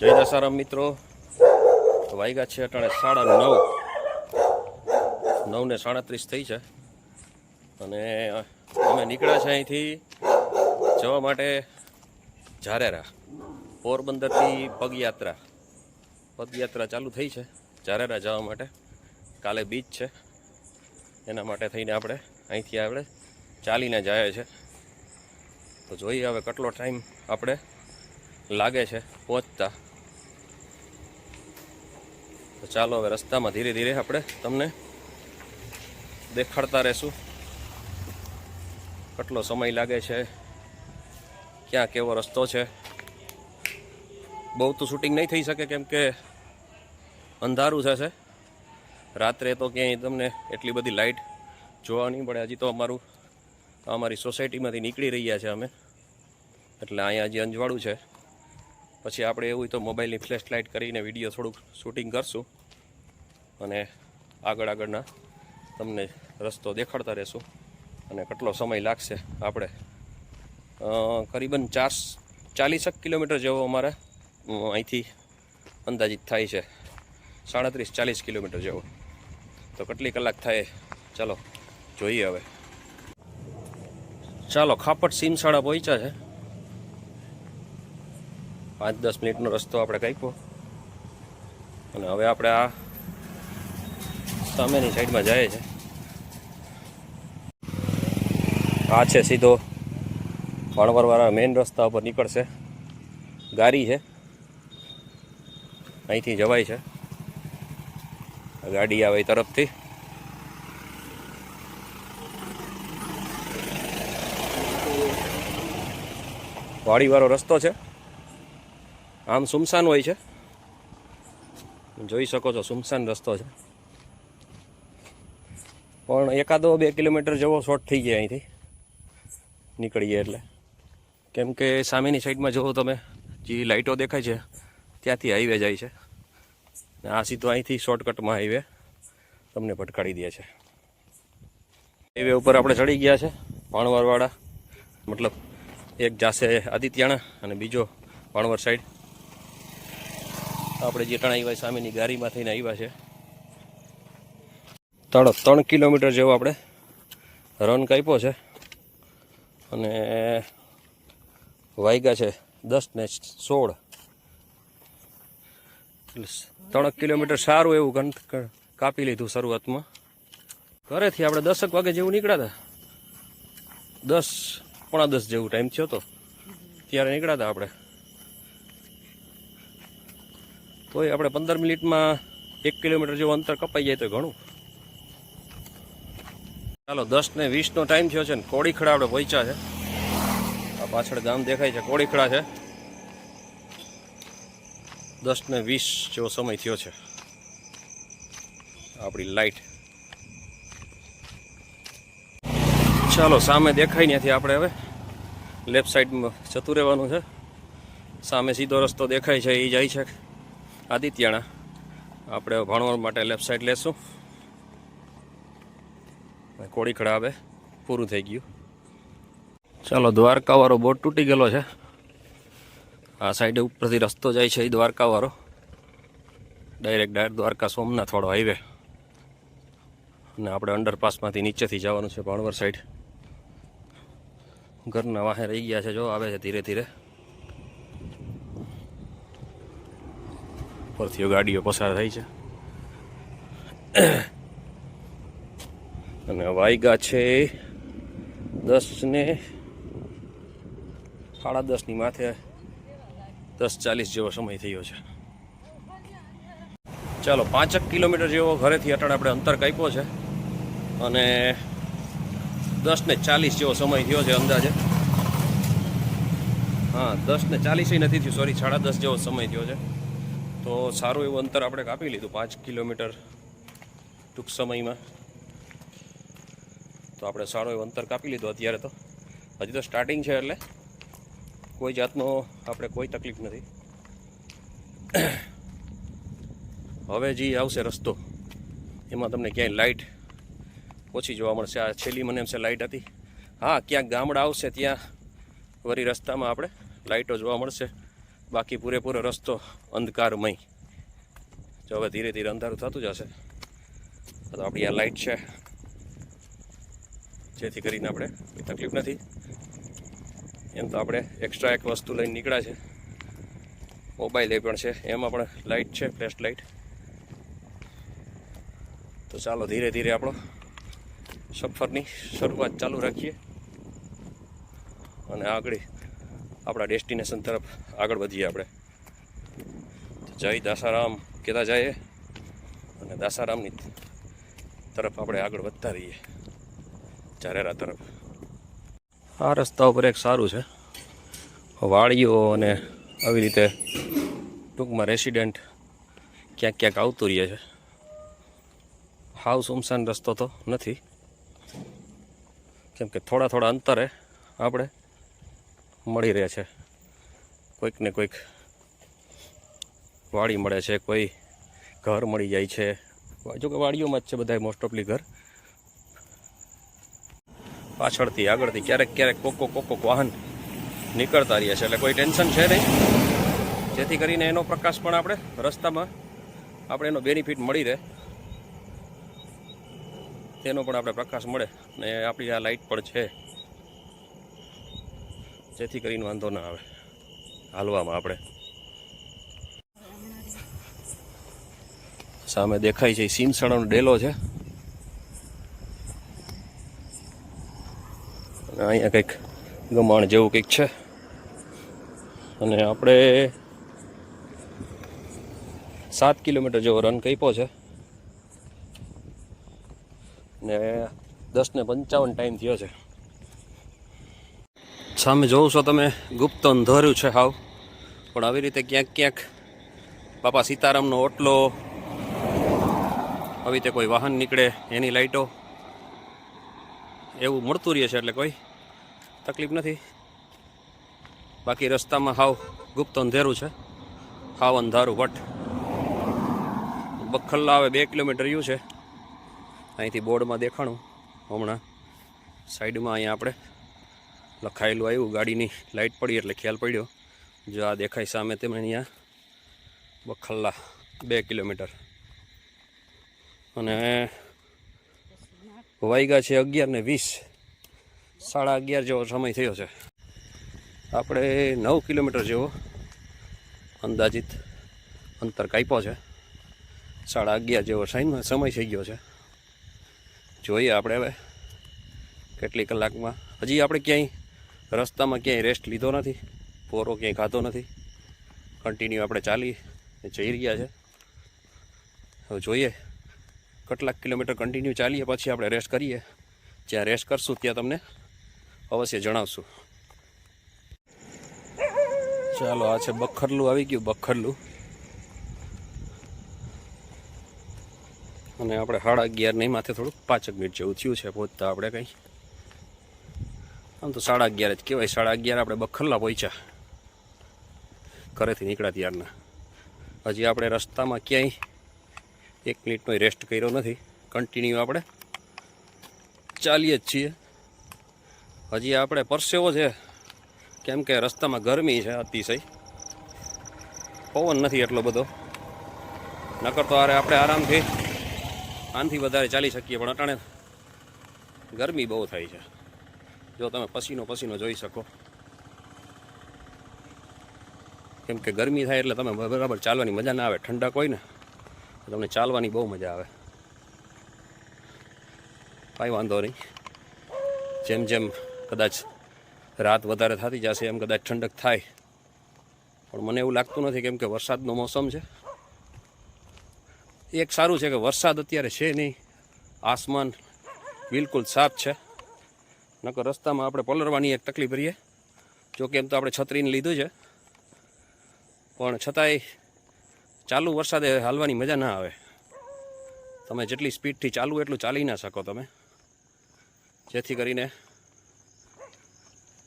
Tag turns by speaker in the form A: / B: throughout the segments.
A: જય દશારામ મિત્રો. વાગ્યા છે અટાણે સાડા નવ. નવ ને સાડત્રીસ થઈ છે. અને અમે નીકળ્યા છે અહીંથી જવા માટે ઝારેરા, પોરબંદરથી પગયાત્રા. પદયાત્રા ચાલુ થઈ છે, ઝારેરા જવા માટે. કાલે બીચ છે. એના માટે થઈને આપણે અહીંથી આપણે ચાલીને જાય છે. તો જોઈએ હવે કેટલો ટાઈમ આપણે લાગે છે પહોંચતા. તો ચાલો હવે રસ્તામાં ધીરે ધીરે આપણે તમને દેખાડતા રહેશું. કેટલો સમય લાગે છે? ક્યાં કેવો રસ્તો છે? બહુ તો શૂટિંગ નહીં થઈ શકે કેમ કે અંધારું થશે રાત્રે તો ક્યાંય તમને એટલી બધી લાઇટ જોવા નહીં પડે હજી તો અમારું, અમારી સોસાયટીમાંથી નીકળી રહ્યા છે અમે. એટલે અહીંયા હજી અંજવાળું છે પછી આપણે એવું હોય તો મોબાઈલની ફ્લેશ લાઇટ કરીને વીડિયો થોડુંક શૂટિંગ કરશું અને આગળ આગળના તમને રસ્તો દેખાડતા રહેશું અને કેટલો સમય લાગશે આપણે. કરીબન ચાર ચાલીસક કિલોમીટર જેવો અમારે અહીંથી અંદાજિત થાય છે. સાડત્રીસ ચાલીસ કિલોમીટર જેવો. તો કેટલી કલાક થાય? ચાલો, જોઈએ હવે. ચાલો, ખાપટ સીમસાડા પહોંચ્યા છે. પાંચ દસ મિનિટનો રસ્તો આપણે કાપ્યો અને હવે આપણે આ સામેની સાઈડમાં જાય છે. આ છે સીધો ભાણવરવાળા મેઇન રસ્તા ઉપર નીકળશે. ગાડી છે. અહીંથી જવાય છે. ગાડી આવે તરફથી. વાડીવાળો રસ્તો છે. આમ સુમસાન હોય છે. જોઈ શકો છો, સુમસાન રસ્તો છે. પણ એકાદો બે કિલોમીટર જેવો શોર્ટ થઈ ગયા અહીંથી. નીકળીએ એટલે. કેમ કે સામેની સાઈડમાં જુઓ તમે, જે લાઇટો દેખાય છે, ત્યાંથી હાઈવે જાય છે. આ સીધો અહીંથી શોર્ટકટમાં હાઈવે તમને ભટકાડી દે છે. હાઈવે ઉપર આપણે ચડી ગયા છે ભાણવરવાળા મતલબ એક જાશે આદિત્યાણા અને બીજો ભાણવર સાઈડ આપણે જે ટણ આવ્યા સામેની ગાડીમાં થઈને આવ્યા છે. ત્રણ ત્રણ કિલોમીટર જેવો આપણે રન કાપ્યો છે. અને વાગ્યા છે દસ ને સોળ. ત્રણ કિલોમીટર સારું એવું કાપી લીધું શરૂઆતમાં. ઘરેથી આપણે દસક વાગે જેવું નીકળ્યા હતા. દસ, પોણા દસ જેવું ટાઈમ થયો હતો ત્યારે નીકળ્યા હતા આપણે. તોય આપણે પંદર મિનિટમાં એક કિલોમીટર જેવું અંતર કપાઈ જાય તો ઘણું. ચાલો, દસ ને વીસનો ટાઈમ થયો છે ને કોળીખડા આપણે પહોંચ્યા છે. આ પાછળ ગામ દેખાય છે કોળીખડા છે. દસ ને વીસ જેવો સમય થયો છે. આપણી લાઈટ ચાલો, સામે દેખાય ત્યાંથી આપણે હવે. લેફ્ટ સાઈડમાં જતું રહેવાનું છે. સામે સીધો રસ્તો દેખાય છે એ જાય છે. આદિત્યાણા આપણે ભણવા માટે લેફ્ટ સાઈડ લેશું. કોડીખડા હવે પૂરું થઈ ગયું. ચાલો, દ્વારકાવાળો બોટ તૂટી ગયેલો છે. આ સાઈડ ઉપરથી રસ્તો જાય છે એ દ્વારકાવાળો. ડાયરેક્ટ ડાયરેક્ટ દ્વારકા સોમનાથ વાળો હાઈવે અને આપણે અંડરપાસમાંથી નીચેથી જવાનું છે ભાણવર સાઈડ ઘરના વાહે રહી ગયા છે, જો આવે છે ધીરે ધીરે. પરથી ગાડીઓ પસાર થઈ છે. અને વાયગા છે દસ ને સાડા દસની માથે દસ ચાલીસ જેવો સમય થયો છે. ચાલો, પાંચક કિલોમીટર જેવો ઘરેથી અટાણે આપણે અંતર કાપ્યો છે. અને દસ ને ચાલીસ જેવો સમય થયો છે અંદાજે. હા દસ ને ચાલીસ નથી થયું સોરી સાડા દસ જેવો સમય થયો છે. તો સારું એવું અંતર આપણે કાપી લીધું પાંચ કિલોમીટર ટૂંક સમયમાં. તો આપણે સારું એવું અંતર કાપી લીધું અત્યારે તો. હજી તો સ્ટાર્ટિંગ છે એટલે કોઈ જાતનો આપણે કોઈ તકલીફ નથી. હવે જે આવશે રસ્તો, એમાં તમને ક્યાંય લાઇટ ઓછી જોવા મળશે. આ છેલ્લી મને એમ છે લાઇટ હતી. હા, ક્યાંક ગામડા આવશે ત્યાં વળી રસ્તામાં આપણે લાઇટો જોવા મળશે. બાકી પૂરેપૂરો રસ્તો અંધકારમય. જો હવે ધીરે ધીરે અંધારું થતું જશે, તો આપણી આ લાઇટ છે. જેથી કરીને આપણે કોઈ તકલીફ નથી. એમ તો આપણે એક્સ્ટ્રા એક વસ્તુ લઈને નીકળ્યા છે. મોબાઈલ એ પણ છે. એમાં પણ લાઇટ છે, ફ્લેશ લાઇટ તો ચાલો ધીરે ધીરે આપણો સફરની શરૂઆત ચાલુ રાખીએ. અને આગળ આપણા ડેસ્ટિનેશન તરફ આગળ વધીએ આપણે. જય દાસારામ કહેતા જઈએ અને દાસારામની તરફ આપણે આગળ વધતા રહીએ. ચારેરા તરફ. આ રસ્તા ઉપર એક સારું છે. વાડીઓ અને આવી રીતે ટૂંકમાં રેસિડેન્ટ ક્યાંક ક્યાંક આવતું રહે છે. હાવ સુમસાન રસ્તો તો નથી. કેમ કે થોડા થોડા અંતરે આપણે મળી રહે છે. કોઈક ને કોઈક વાડી મળે છે, કોઈ ઘર મળી જાય છે. જો કે વાડીઓમાં જ છે બધા મોસ્ટ ઓફલી ઘર. પાછળથી આગળથી ક્યારેક ક્યારેક કોકો કોકો વાહન નીકળતા રહ્યા છે, એટલે કોઈ ટેન્શન છે નહીં. જેથી કરીને એનો પ્રકાશ પણ આપણે રસ્તામાં આપણે એનો બેનિફિટ મળી રહે. તેનો પણ આપણે પ્રકાશ મળે. ને આપણી આ લાઇટ પણ છે. જેથી કરીને વાંધો ના આવે. હાલવામાં આપણે. સામે દેખાય છે સીમસણાનો ડેલો છે. અહીંયા કંઈક ગમાણ જેવું કંઈક છે. અને આપણે સાત કિલોમીટર જેવો રન કાપ્યો છે. ને દસ ને પંચાવન ટાઈમ થયો છે. સામે જોઉં છો તમે, ગુપ્ત અંધાર્યું છે હાવ. પણ આવી રીતે ક્યાંક ક્યાંક બાપા સીતારામનો ઓટલો, આવી રીતે કોઈ વાહન નીકળે, એની લાઈટો, એવું મળતું રહે છે એટલે કોઈ તકલીફ નથી. બાકી રસ્તામાં હાવ ગુપ્ત અંધેરું છે. હાવ અંધારું વટ. બખલ્લા આવે બે કિલોમીટર યુ છે. અહીંથી બોર્ડમાં દેખાણું હમણાં. સાઈડમાં અહીંયા આપણે લખાયેલું આવ્યું, ગાડીની લાઇટ પડી એટલે ખ્યાલ પડ્યો. જો આ દેખાય સામે તમે અહીંયા, બખલ્લા બે કિલોમીટર. અને વાયગા છે અગિયાર ને વીસ. સાડા અગિયાર જેવો સમય થયો છે. આપણે નવ કિલોમીટર જેવો અંદાજિત અંતર કાપ્યો છે. સાડા અગિયાર જેવો સાઈનમાં સમય થઈ ગયો છે. જોઈએ આપણે હવે કેટલી કલાકમાં. હજી આપણે ક્યાંય રસ્તામાં ક્યાંય રેસ્ટ લીધો નથી, પોરો ક્યાંય ખાધો નથી. કન્ટિન્યુ આપણે ચાલી જઈ રહ્યા છે. હવે જોઈએ, કેટલાક કિલોમીટર કન્ટિન્યુ ચાલીએ, પછી આપણે રેસ્ટ કરીએ. જ્યાં રેસ્ટ કરશું, ત્યાં તમને અવશ્ય જણાવશું. ચાલો, આ છે બખરલું, આવી ગયું બખરલું. અને આપણે સાડા અગિયાર નહીં માથે થોડુંક પાંચક મિનિટ જેવું થયું છે, પહોંચતા આપણે કંઈ. આમ તો સાડા અગિયાર જ કહેવાય. સાડા અગિયાર આપણે બખરલા પહોંચ્યા. ઘરેથી નીકળ્યા ત્યારના. હજી આપણે રસ્તામાં ક્યાંય એક મિનિટનો રેસ્ટ કર્યો નથી. કન્ટિન્યુ આપણે. ચાલીએ જ છીએ. હજી આપણે પરસેવો છે. કેમ કે રસ્તામાં ગરમી છે અતિશય. પવન નથી એટલો બધો. નકર તો અરે આપણે આરામથી, આનાથી વધારે ચાલી શકીએ, પણ અટાણે ગરમી બહુ થાય છે. જો તમે પસીનો પસીનો જોઈ શકો. કેમ કે ગરમી થાય એટલે તમે બરાબર ચાલવાની મજા ના આવે, ઠંડક હોય ને તમને ચાલવાની બહુ મજા આવે. કાંઈ વાંધો નહીં. જેમ જેમ કદાચ રાત વધારે થતી જશે, એમ કદાચ ઠંડક થાય. પણ મને એવું લાગતું નથી કેમ કે વરસાદનો મોસમ છે. એક સારું છે કે વરસાદ અત્યારે છે નહીં. આસમાન બિલકુલ સાફ છે. નકર રસ્તામાં આપણે પલરવાની એક તકલીફ રહીએ. જો કે એમ તો આપણે છત્રીને લીધું છે. પણ છતાંય ચાલુ વરસાદે હાલવાની મજા ના આવે. તમે જેટલી સ્પીડથી ચાલવું એટલું ચાલી ના શકો તમે. જેથી કરીને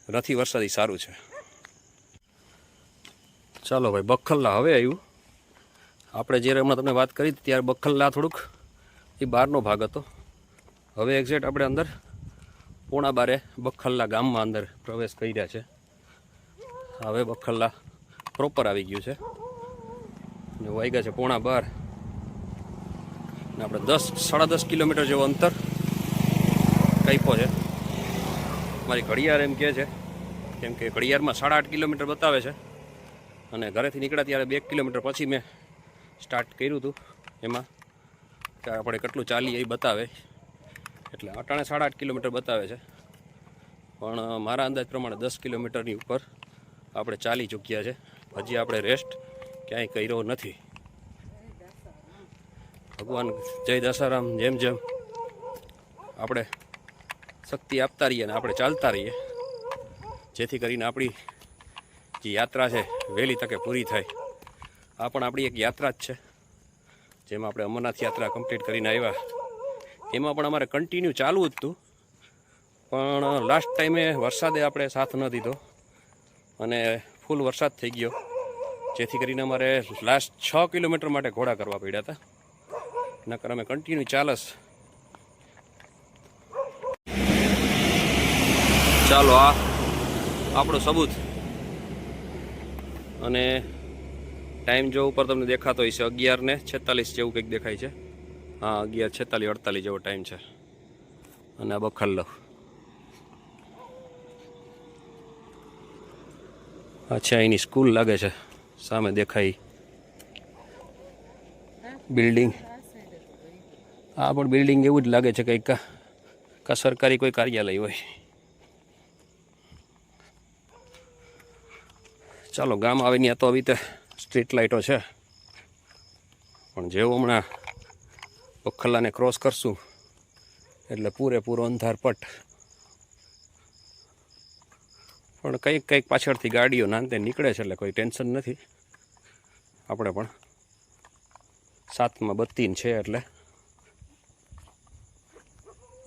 A: નથી વરસાદી સારું છે. ચાલો ભાઈ, બખલ્લા હવે આવ્યું આપણે જ્યારે હમણાં તમને વાત કરી ત્યારે બખલ્લા થોડુંક એ બહારનો ભાગ હતો. હવે એક્ઝેક્ટ આપણે અંદર પોણા બારે બખલ્લા ગામમાં અંદર પ્રવેશ કર્યા છે. હવે બખલ્લા પ્રોપર આવી ગયું છે. ને વાગ્યા છે પોણા બાર આપણે દસ, સાડા દસ કિલોમીટર જેવું અંતર કાપ્યો છે. મારી ઘડિયાળ એમ કહે છે, કેમ કે ઘડિયાળમાં સાડા આઠ કિલોમીટર બતાવે છે. અને ઘરેથી નીકળ્યા ત્યારે બે કિલોમીટર પછી મેં સ્ટાર્ટ કર્યું હતું. એમાં આપણે કેટલું ચાલીએ એ બતાવે. એટલે અટાણે સાડા આઠ કિલોમીટર બતાવે છે. પણ મારા અંદાજ પ્રમાણે દસ કિલોમીટરની ઉપર આપણે ચાલી ચૂક્યા છે. હજી આપણે રેસ્ટ ક્યાંય કર્યો નથી. ભગવાન જય દશારામ જેમ જેમ આપણે શક્તિ આપતા રહીએ અને આપણે ચાલતા રહીએ. જેથી કરીને આપણી જે યાત્રા છે, વહેલી તકે પૂરી થાય. આ પણ આપણી એક યાત્રા જ છે, જેમાં આપણે અમરનાથ યાત્રા કમ્પ્લીટ કરીને આવ્યા. એમાં પણ અમારે કન્ટિન્યુ ચાલવું જ હતું. પણ લાસ્ટ ટાઈમે વરસાદે આપણે સાથ ન દીધો. અને ફૂલ વરસાદ થઈ ગયો. જેથી કરીને અમારે લાસ્ટ છ કિલોમીટર માટે ઘોડા કરવા પડ્યા હતા. નકર અમે કન્ટિન્યુ ચાલસ ચાલો આ આપણું સબૂત. અને ટાઈમ જો ઉપર તમને દેખાતો છે અગિયાર ને છેતાલીસ જેવું કંઈક દેખાય છે. હા, અગિયાર છેતાલીસ, અડતાલીસ જેવો ટાઈમ છે. અને આ બખલ્લો અચ્છા એની સ્કૂલ લાગે છે. સામે દેખાય બિલ્ડિંગ આ પણ બિલ્ડિંગ એવું જ લાગે છે કંઈક કા સરકારી કોઈ કાર્યાલય હોય. ચાલો, ગામ આવીને તો આવી રીતે સ્ટ્રીટ લાઇટો છે. પણ જેવું હમણાં પખલ્લાને ક્રોસ કરશું. એટલે પૂરેપૂરો અંધારપટ. પણ કંઈક કંઈક પાછળથી ગાડીઓ નાનતે નીકળે છે એટલે કોઈ ટેન્શન નથી. આપણે પણ સાતમાં બત્તીન છે એટલે.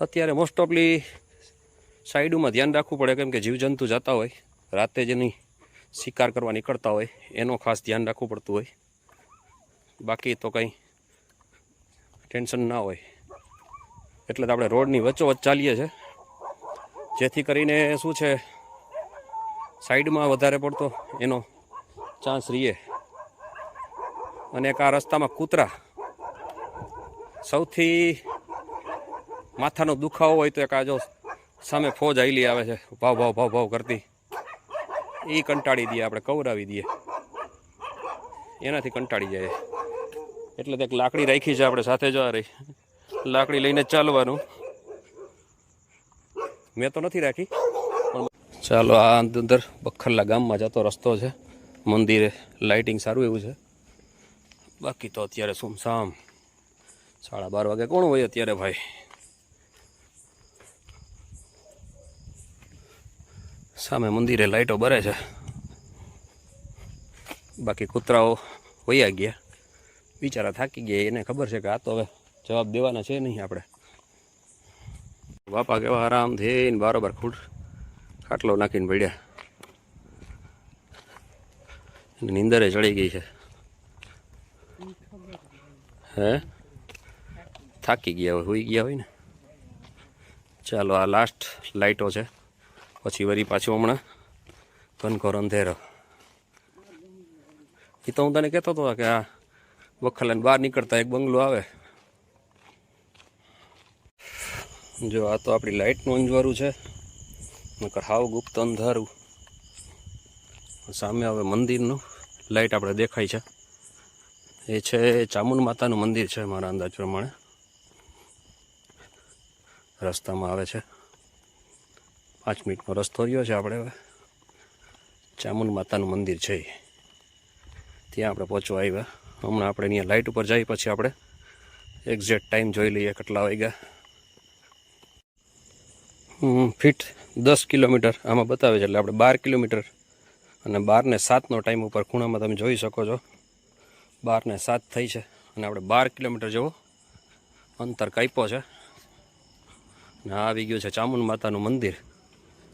A: અત્યારે મોસ્ટ ઓફલી સાઈડમાં ધ્યાન રાખવું પડે કેમ કે જીવજંતુ જતા હોય. રાતે જેની શિકાર કરવા નીકળતા હોય. એનો ખાસ ધ્યાન રાખવું પડતું હોય. બાકી તો કંઈ ટેન્શન ના હોય. એટલે તો આપણે રોડની વચ્ચોવચ્ચ ચાલીએ છીએ. જેથી કરીને શું છે, સાઈડમાં વધારે પડતો એનો ચાન્સ રહીએ. અને એક આ રસ્તામાં કૂતરા સૌથી માથાનો દુખાવો હોય તો એક આ સામે ફોજ આવેલી આવે છે, ભાવ ભાવ ભાવ ભાવ કરતી. એ કંટાળી દઈએ, આપણે કવરાવી દઈએ. એનાથી કંટાળી જાય એટલે એક લાકડી રાખી છે આપણે સાથે જવા રહી. લાકડી લઈને ચાલવાનું. મેં તો નથી રાખી. પણ ચાલો આ અંદર બખરલા ગામમાં જતો રસ્તો છે. મંદિરે લાઇટિંગ સારું એવું છે. બાકી તો અત્યારે સુમસામ સાડા બાર વાગે કોણ હોય અત્યારે ભાઈ? સામે મંદિરે લાઇટો બરે છે. બાકી કૂતરાઓ વયા ગયા. બિચારા થાકી ગયા એને ખબર છે કે આ તો હવે જવાબ દેવાના છે નહીં આપણે. બાપા કેવા આરામ થઈને બરાબર ખૂટ ખાટલો નાખીને પડ્યા. નીંદરે ચડી ગઈ છે. હે? થાકી ગયા હોય, હોઈ ગયા હોય ને? ચાલો, આ લાસ્ટ લાઇટો છે. પછી વરી પાછું હમણાં ઘનઘોર અંધેરો. એ તો હું તને કહેતો હતો કે આ વખલાને બહાર નીકળતા એક બંગલો આવે. જો આ તો આપણી લાઇટનું અંજવારું છે. નકર હાવ ગુપ્ત અંધારું. સામે હવે મંદિરનું. લાઇટ આપણે દેખાય છે. એ છે ચામુંડ માતાનું મંદિર છે મારા અંદાજ પ્રમાણે. રસ્તામાં આવે છે. પાંચ મિનિટનો રસ્તો રહ્યો છે આપણે હવે. ચામુંડ માતાનું મંદિર છે. ત્યાં આપણે પહોંચવા આવ્યા. હમણાં આપણે અહીંયા લાઇટ ઉપર જઈ પછી આપણે એક્ઝેક્ટ ટાઈમ જોઈ લઈએ કેટલા વાગ્યા. ફીટ દસ કિલોમીટર આમાં બતાવે છે, એટલે આપણે બાર કિલોમીટર અને બારને સાતનો ટાઈમ ઉપર ખૂણામાં તમે જોઈ શકો છો. બારને સાત થઈ છે અને આપણે બાર કિલોમીટર જેવો અંતર કાપ્યો છે. ને આ આવી ગયું છે ચામુંડ માતાનું મંદિર.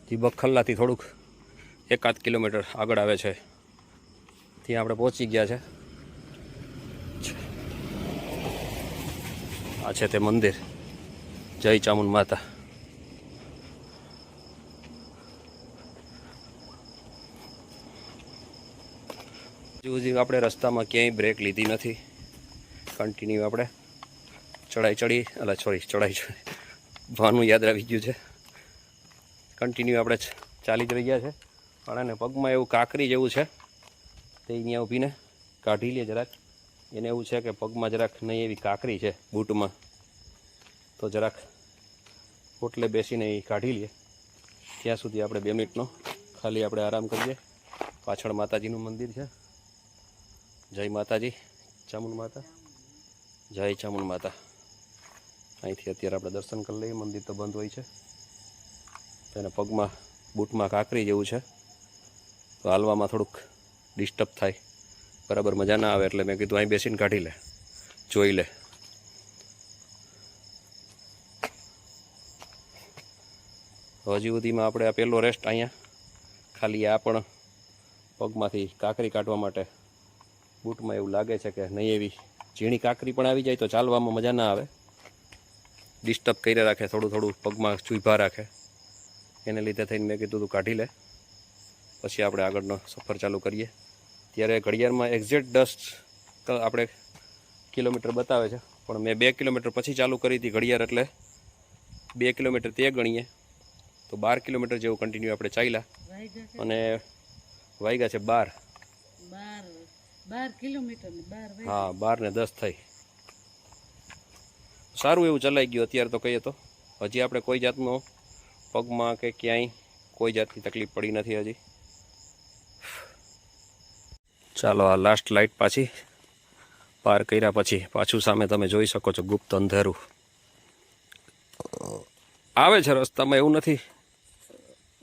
A: જે બખલ્લાથી થોડુંક એકાદ કિલોમીટર આગળ આવે છે. ત્યાં આપણે પહોંચી ગયા છે. આ છે તે મંદિર. જય ચામુંડ માતા. હજુ હજી આપણે રસ્તામાં ક્યાંય બ્રેક લીધી નથી. કન્ટિન્યુ આપણે. ચડાઈ ચડી એટલે સોરી ચડાઈ ચડી ભાનું યાદ આવી ગયું છે. કન્ટિન્યુ આપણે ચાલી જ રહ્યા છે. પણ એને પગમાં એવું કાંકરી જેવું છે. તે અહીંયા ઊભીને કાઢી લે જરાક. એને એવું છે કે પગમાં જરાક નહીં એવી કાકરી છે બૂટમાં. તો જરાક પોટલે બેસીને એ કાઢી લઈએ ત્યાં સુધી આપણે બે મિનિટનો ખાલી આપણે આરામ કરીએ. પાછળ માતાજીનું મંદિર છે. જય માતાજી, ચામુંડ માતા. જય ચામુંડ માતા. અહીંથી અત્યારે આપણે દર્શન કરી લઈએ. મંદિર તો બંધ હોય છે. તેને પગમાં બૂટમાં કાકરી જેવું છે. તો હાલવામાં થોડુંક ડિસ્ટર્બ થાય. બરાબર મજા ના આવે એટલે મેં કીધું અહીં બેસીને કાઢી લે, જોઈ લે. હજી સુધીમાં આપણે આ પહેલો રેસ્ટ અહીંયા, ખાલી આ પણ પગમાંથી કાકરી કાઢવા માટે બૂટમાં એવું લાગે છે કે નહીં એવી ઝીણી કાકરી પણ આવી જાય તો ચાલવામાં મજા ના આવે. ડિસ્ટર્બ કરી રાખે, થોડું થોડું પગમાં ચૂભા રાખે. એને લીધે થઈને મેં કીધું તું કાઢી લે, પછી આપણે આગળનો સફર ચાલુ કરીએ. ત્યારે ઘડિયાળમાં એક્ઝેક્ટ દસ આપણે કિલોમીટર બતાવે છે. પણ મેં બે કિલોમીટર પછી ચાલુ કરી હતી ઘડિયાળ એટલે બે કિલોમીટર તે ગણીએ. તો બાર કિલોમીટર જેવું કન્ટિન્યુ આપણે ચાલ્યા. અને વાગ્યા છે બાર. હા બાર ને દસ થઈ. સારું એવું ચલાઈ ગયું અત્યારે તો કહીએ તો. હજી આપણે કોઈ જાતનો પગમાં કે ક્યાંય કોઈ જાતની તકલીફ પડી નથી હજી. ચાલો, આ લાસ્ટ લાઇટ પાછી પાર કર્યા પછી પાછું સામે તમે જોઈ શકો છો ગુપ્ત અંધેરું. આવે છે રસ્તામાં, એવું નથી.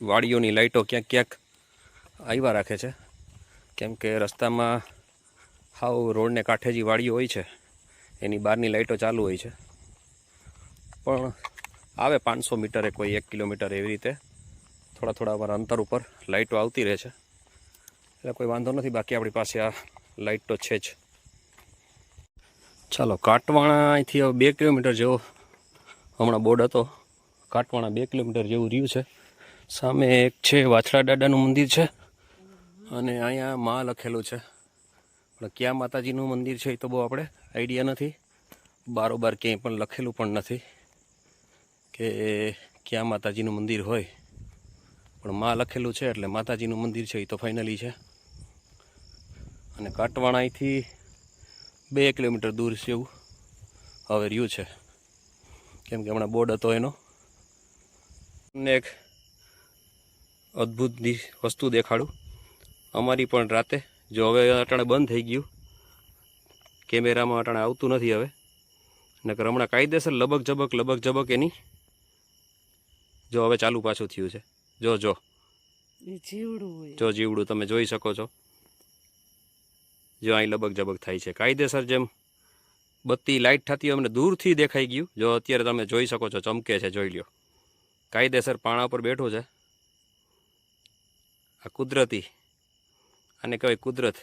A: વાડીઓની લાઇટો ક્યાંક ક્યાંક આવ્યા રાખે છે. કેમ કે રસ્તામાં હાવ રોડને કાંઠે જે વાડીઓ હોય છે, એની બહારની લાઇટો ચાલુ હોય છે. પણ આવે પાંચસો મીટરે કોઈ એક કિલોમીટર એવી રીતે. થોડા થોડા અમારા અંતર ઉપર લાઇટો આવતી રહે છે. એટલે કોઈ વાંધો નથી, બાકી આપણી પાસે આ લાઇટ તો છે જ. ચાલો, કાટવાણા અહીંથી હવે બે કિલોમીટર જેવો, હમણાં બોર્ડ હતો. કાટવાણા બે કિલોમીટર જેવું રહ્યું છે. સામે એક છે વાછડા દાદાનું મંદિર છે. અને અહીંયા માં લખેલું છે. પણ ક્યાં માતાજીનું મંદિર છે એ તો બહુ આપણે આઈડિયા નથી. બારોબાર ક્યાંય પણ લખેલું પણ નથી કે ક્યાં માતાજીનું મંદિર હોય. પણ માં લખેલું છે, એટલે માતાજીનું મંદિર છે એ તો ફાઇનલી છે. અને કાટવાણા અહીંથી બે કિલોમીટર દૂર છે એવું હવે રહ્યું છે. કેમ કે હમણાં બોર્ડ હતો એનો. તમને એક અદ્ભુત વસ્તુ દેખાડું. અમારી પણ રાતે જો હવે અટાણે બંધ થઈ ગયું. કેમેરામાં અટાણે આવતું નથી હવે. નકર હમણાં કાયદેસર લબક જબક લબક જબક એની જો હવે ચાલુ પાછું થયું છે. જો જો.
B: જીવડું
A: જો જીવડું તમે જોઈ શકો છો. જો અહીં લબક જબક થાય છે. કાયદેસર જેમ બત્તી લાઇટ થતી અમને દૂરથી દેખાઈ ગયું. જો અત્યારે તમે જોઈ શકો છો, ચમકે છે, જોઈ લ્યો. કાયદેસર પાણા પર બેઠો છે. આ કુદરતી આને કહેવાય કુદરત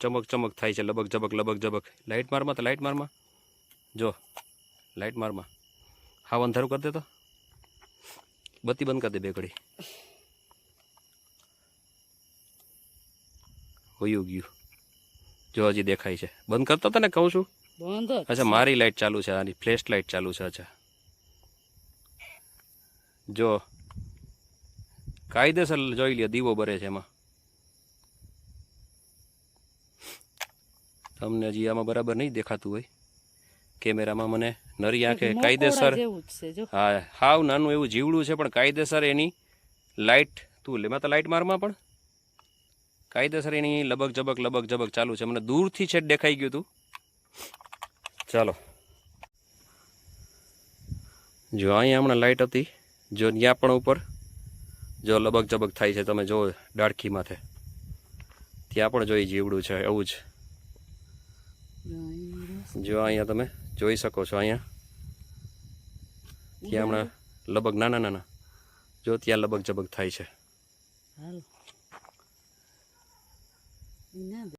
A: ચમક ચમક થાય છે, લબક જબક લબક જબક લાઇટ મારમાં તો લાઇટ મારમાં. જો લાઇટ મારમાં. હાવ અંધારું કરી દે તો. બત્તી બંધ કરી દે બે ગયું જો હજી દેખાય છે. બંધ કરતો ને કહું છું?
B: બંધ
A: અચ્છા મારી લાઇટ ચાલુ છે આની ફ્લેશ લાઇટ ચાલુ છે અચ્છા. જો કાયદેસર જોઈ લ્યો દીવો બરે છે એમાં. તમને હજી આમાં બરાબર નહીં દેખાતું હોય. કેમેરામાં મને નરી આંખે કાયદેસર હા હાવ નાનું એવું જીવડું છે પણ કાયદેસર એની લાઇટ તું લેમાં તો લાઇટ મારમાં પણ કાયદેસર એની લબક જબક લબક જબક ચાલુ છે. મને દૂરથી છે દેખાઈ ગયું તું. ચાલો. જો અહીંયા હમણાં લાઇટ હતી, જો ત્યાં પણ ઉપર, જો લબક જબક થાય છે, તમે જો ડાળખી માથે. ત્યાં પણ જોઈ જીવડું છે, એવું જ.
B: જો
A: જો અહીંયા તમે જોઈ શકો છો અહીંયા. ત્યાં હમણાં લબક નાના નાના જો ત્યાં લબક જબક થાય છે.
B: હાલો ઈ ના દે.